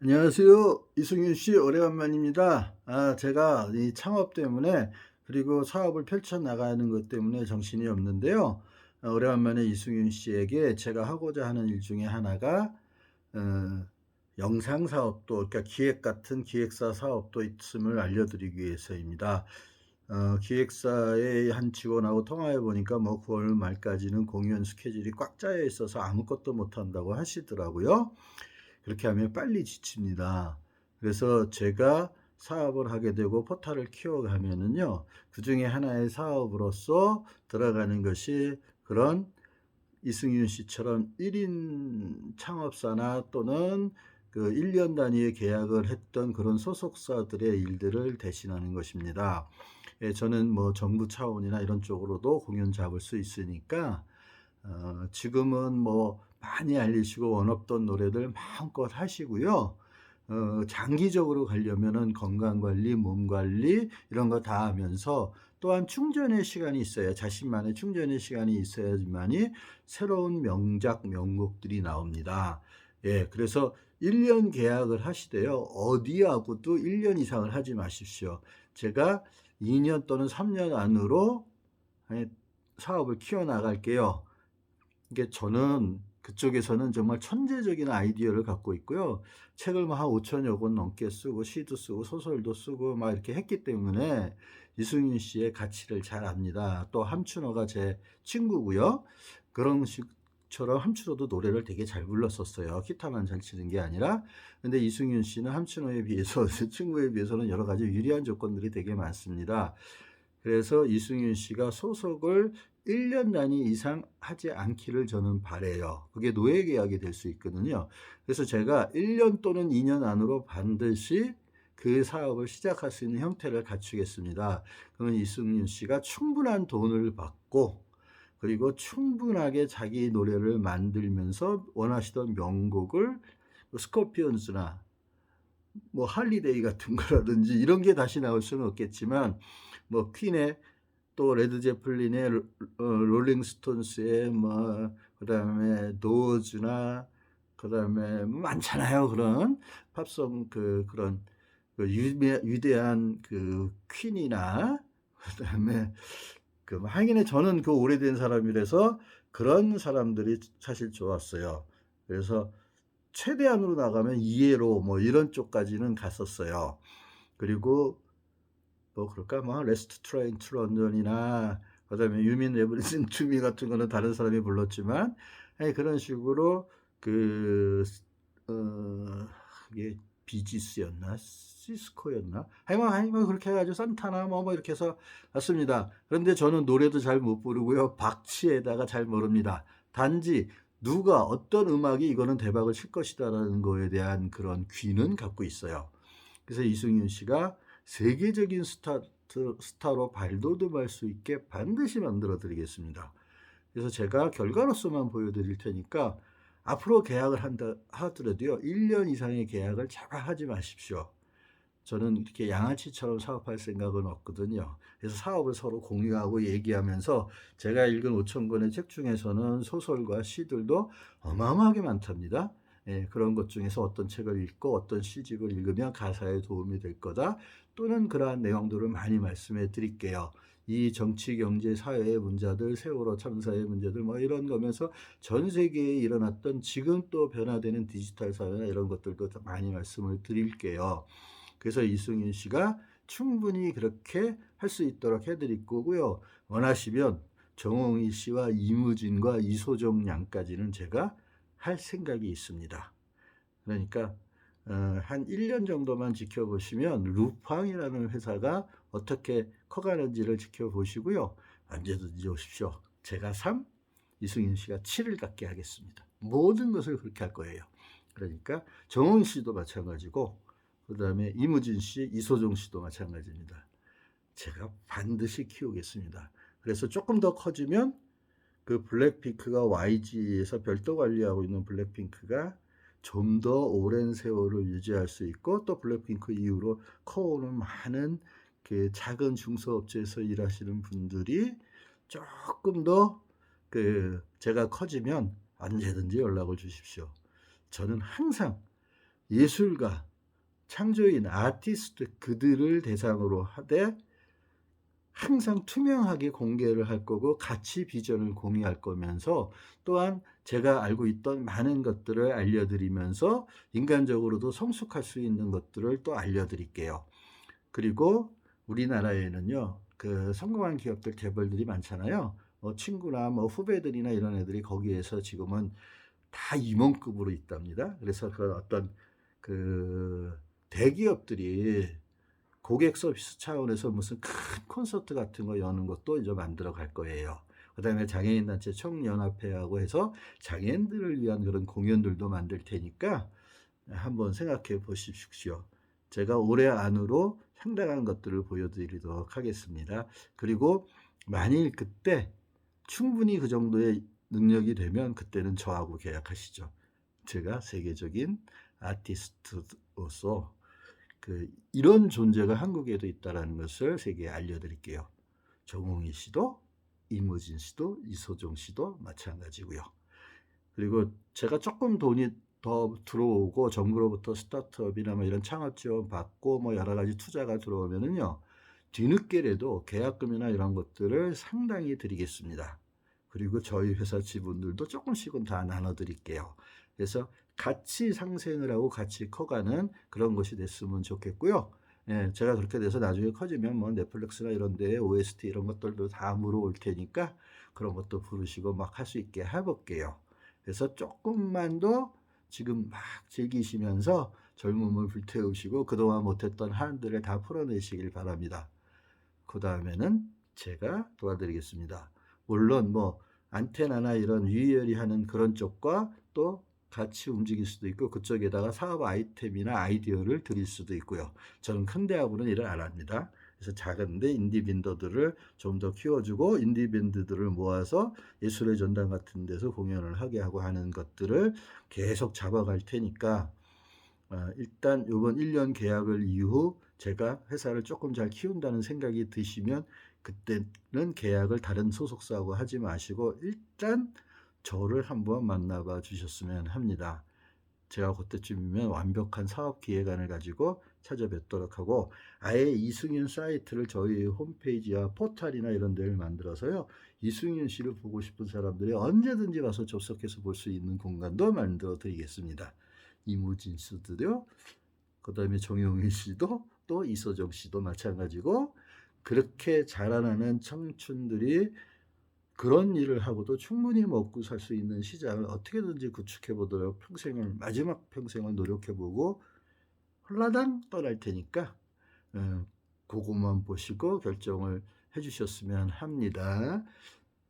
안녕하세요. 이승윤 씨 오래간만입니다. 아, 제가 이 창업 때문에 그리고 사업을 펼쳐 나가는 것 때문에 정신이 없는데요. 어, 오래간만에 이승윤 씨에게 제가 하고자 하는 일 중에 하나가 어, 영상 사업도 그러니까 기획 같은 기획사 사업도 있음을 알려드리기 위해서입니다. 어, 기획사의 한 직원하고 통화해 보니까 뭐 9월 말까지는 공연 스케줄이 꽉 짜여 있어서 아무것도 못 한다고 하시더라고요. 그렇게 하면 빨리 지칩니다. 그래서 제가 사업을 하게 되고 포탈을 키워가면은요, 그 중에 하나의 사업으로서 들어가는 것이 그런 이승윤 씨처럼 1인 창업사나 또는 그 1년 단위의 계약을 했던 그런 소속사들의 일들을 대신하는 것입니다. 예, 저는 뭐 정부 차원이나 이런 쪽으로도 공연 잡을 수 있으니까, 어, 지금은 뭐 많이 알리시고 원없던 노래들 마음껏 하시고요. 어, 장기적으로 가려면은 건강 관리, 몸 관리 이런 거 다 하면서 또한 충전의 시간이 있어야 자신만의 충전의 시간이 있어야지만이 새로운 명작 명곡들이 나옵니다. 예, 그래서 1년 계약을 하시되요. 어디하고도 1년 이상을 하지 마십시오. 제가 2년 또는 3년 안으로 사업을 키워나갈게요. 이게 저는 그쪽에서는 정말 천재적인 아이디어를 갖고 있고요. 책을 뭐한 5천여 권 넘게 쓰고 시도 쓰고 소설도 쓰고 막 이렇게 했기 때문에 이승윤 씨의 가치를 잘 압니다. 또 함춘호가 제 친구고요. 그런 식처럼 함춘호도 노래를 되게 잘 불렀었어요. 기타만 잘 치는 게 아니라. 근데 이승윤 씨는 함춘호에 비해서 제 친구에 비해서는 여러 가지 유리한 조건들이 되게 많습니다. 그래서 이승윤 씨가 소속을 1년 단위 이상 하지 않기를 저는 바래요. 그게 노예 계약이 될 수 있거든요. 그래서 제가 1년 또는 2년 안으로 반드시 그 사업을 시작할 수 있는 형태를 갖추겠습니다. 그러면 이승윤 씨가 충분한 돈을 받고 그리고 충분하게 자기 노래를 만들면서 원하시던 명곡을 스코피언스나 뭐 할리데이 같은 거라든지 이런 게 다시 나올 수는 없겠지만 뭐 퀸의 또 레드 제플린의 어, 롤링스톤스의 뭐 그다음에 노즈나 그다음에 많잖아요 그런 팝송 그 그런 그 유대, 위대한 그 퀸이나 그다음에 그 하긴에 저는 그 오래된 사람이라서 그런 사람들이 사실 좋았어요. 그래서 최대한으로 나가면 이해로 뭐 이런 쪽까지는 갔었어요. 그리고 뭐 그럴까 뭐 레스트 트레인 투 런던이나 그다음에 유민 레브리슨 투미 같은 거는 다른 사람이 불렀지만 아니 그런 식으로 그 어, 이게 비지스였나 시스코였나 하여간 하여간 그렇게 해가지고 산타나 뭐, 뭐 이렇게 해서 왔습니다. 그런데 저는 노래도 잘 못 부르고요 박치에다가 잘 모릅니다. 단지 누가 어떤 음악이 이거는 대박을 칠 것이다라는 거에 대한 그런 귀는 갖고 있어요. 그래서 이승윤 씨가 세계적인 스타, 스타로 발돋움할 수 있게 반드시 만들어 드리겠습니다. 그래서 제가 결과로서만 보여드릴 테니까 앞으로 계약을 한다 하더라도요, 1년 이상의 계약을 제발 하지 마십시오. 저는 이렇게 양아치처럼 사업할 생각은 없거든요. 그래서 사업을 서로 공유하고 얘기하면서 제가 읽은 5천 권의 책 중에서는 소설과 시들도 어마어마하게 많답니다. 예, 그런 것 중에서 어떤 책을 읽고 어떤 시집을 읽으면 가사에 도움이 될 거다. 또는 그러한 내용들을 많이 말씀해 드릴게요. 이 정치, 경제, 사회의 문제들, 세월호 참사의 문제들 뭐 이런 거면서 전 세계에 일어났던 지금 또 변화되는 디지털 사회나 이런 것들도 많이 말씀을 드릴게요. 그래서 이승윤 씨가 충분히 그렇게 할 수 있도록 해드릴 거고요. 원하시면 정홍희 씨와 이무진과 이소정 양까지는 제가 할 생각이 있습니다. 그러니까 어, 한 1년 정도만 지켜보시면 루팡이라는 회사가 어떻게 커가는지를 지켜보시고요. 언제든지 오십시오. 제가 3, 이승윤 씨가 7을 갖게 하겠습니다. 모든 것을 그렇게 할 거예요. 그러니까 정훈 씨도 마찬가지고 그 다음에 이무진 씨, 이소정 씨도 마찬가지입니다. 제가 반드시 키우겠습니다. 그래서 조금 더 커지면 그 블랙핑크가 YG에서 별도 관리하고 있는 블랙핑크가 좀 더 오랜 세월을 유지할 수 있고 또 블랙핑크 이후로 커오는 많은 그 작은 중소업체에서 일하시는 분들이 조금 더 그 제가 커지면 언제든지 연락을 주십시오. 저는 항상 예술가, 창조인, 아티스트 그들을 대상으로 하되 항상 투명하게 공개를 할 거고 같이 비전을 공유할 거면서 또한 제가 알고 있던 많은 것들을 알려드리면서 인간적으로도 성숙할 수 있는 것들을 또 알려드릴게요. 그리고 우리나라에는요, 그 성공한 기업들 재벌들이 많잖아요. 뭐 친구나 뭐 후배들이나 이런 애들이 거기에서 지금은 다 임원급으로 있답니다. 그래서 그 어떤 그 대기업들이 고객 서비스 차원에서 무슨 큰 콘서트 같은 거 여는 것도 이제 만들어 갈 거예요. 그 다음에 장애인 단체 총연합회하고 해서 장애인들을 위한 그런 공연들도 만들 테니까 한번 생각해 보십시오. 제가 올해 안으로 상당한 것들을 보여드리도록 하겠습니다. 그리고 만일 그때 충분히 그 정도의 능력이 되면 그때는 저하고 계약하시죠. 제가 세계적인 아티스트로서 그 이런 존재가 한국에도 있다라는 것을 세계에 알려드릴게요. 정홍희 씨도 이무진 씨도 이소정 씨도 마찬가지고요. 그리고 제가 조금 돈이 더 들어오고 정부로부터 스타트업이나 뭐 이런 창업 지원 받고 뭐 여러 가지 투자가 들어오면은요 뒤늦게라도 계약금이나 이런 것들을 상당히 드리겠습니다. 그리고 저희 회사 지분들도 조금씩은 다 나눠드릴게요. 그래서 같이 상생을 하고 같이 커가는 그런 것이 됐으면 좋겠고요. 예, 제가 그렇게 돼서 나중에 커지면 뭐 넷플릭스나 이런 데에 OST 이런 것들도 다 물어올 테니까 그런 것도 부르시고 막 할 수 있게 해볼게요. 그래서 조금만 더 지금 막 즐기시면서 젊음을 불태우시고 그동안 못했던 한들을 다 풀어내시길 바랍니다. 그 다음에는 제가 도와드리겠습니다. 물론 뭐 안테나나 이런 유의열이 하는 그런 쪽과 또 같이 움직일 수도 있고 그쪽에다가 사업 아이템이나 아이디어를 드릴 수도 있고요. 저는 큰 대학으로는 일을 안 합니다. 그래서 작은데 인디밴더들을 좀 더 키워주고 인디밴드들을 모아서 예술의 전당 같은 데서 공연을 하게 하고 하는 것들을 계속 잡아갈 테니까 어, 일단 이번 1년 계약을 이후 제가 회사를 조금 잘 키운다는 생각이 드시면 그때는 계약을 다른 소속사하고 하지 마시고 일단 저를 한번 만나봐 주셨으면 합니다. 제가 그때쯤이면 완벽한 사업 기획안을 가지고 찾아뵙도록 하고 아예 이승윤 사이트를 저희 홈페이지와 포탈이나 이런 데를 만들어서요. 이승윤 씨를 보고 싶은 사람들이 언제든지 와서 접속해서 볼 수 있는 공간도 만들어 드리겠습니다. 이무진 씨도요. 그다음에 정용일 씨도 또 이소정 씨도 마찬가지고 그렇게 자라나는 청춘들이 그런 일을 하고도 충분히 먹고 살 수 있는 시장을 어떻게든지 구축해 보도록 평생을 마지막 평생을 노력해 보고 홀라당 떠날 테니까 어, 그것만 보시고 결정을 해 주셨으면 합니다.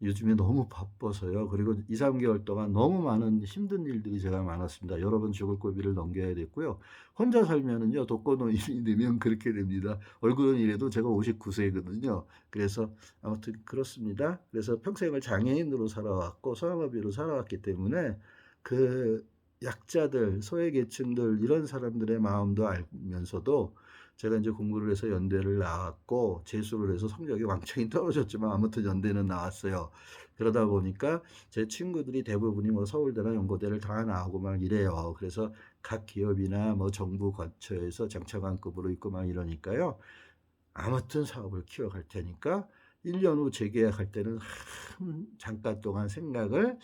요즘에 너무 바빠서요. 그리고 2, 3개월 동안 너무 많은 힘든 일들이 제가 많았습니다. 여러분 죽을 고비를 넘겨야 됐고요. 혼자 살면은요, 독거노인이 되면 그렇게 됩니다. 얼굴은 이래도 제가 59세거든요. 그래서 아무튼 그렇습니다. 그래서 평생을 장애인으로 살아왔고, 소아마비로 살아왔기 때문에 그 약자들, 소외계층들, 이런 사람들의 마음도 알면서도 제가 이제 공부를 해서 연대를 나왔고 재수를 해서 성적이 왕창이 떨어졌지만 아무튼 연대는 나왔어요. 그러다 보니까 제 친구들이 대부분이 뭐 서울대나 연고대를 다 나오고 막 이래요. 그래서 각 기업이나 뭐 정부 거처에서 장차관급으로 있고 막 이러니까요. 아무튼 사업을 키워갈 테니까 1년 후 재계약할 때는 한 잠깐 동안 생각을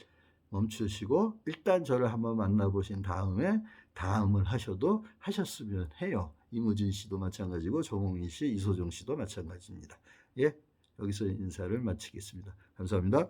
멈추시고 일단 저를 한번 만나보신 다음에 다음을 하셔도 하셨으면 해요. 이무진 씨도 마찬가지고 정홍희 씨, 이소정 씨도 마찬가지입니다. 예, 여기서 인사를 마치겠습니다. 감사합니다.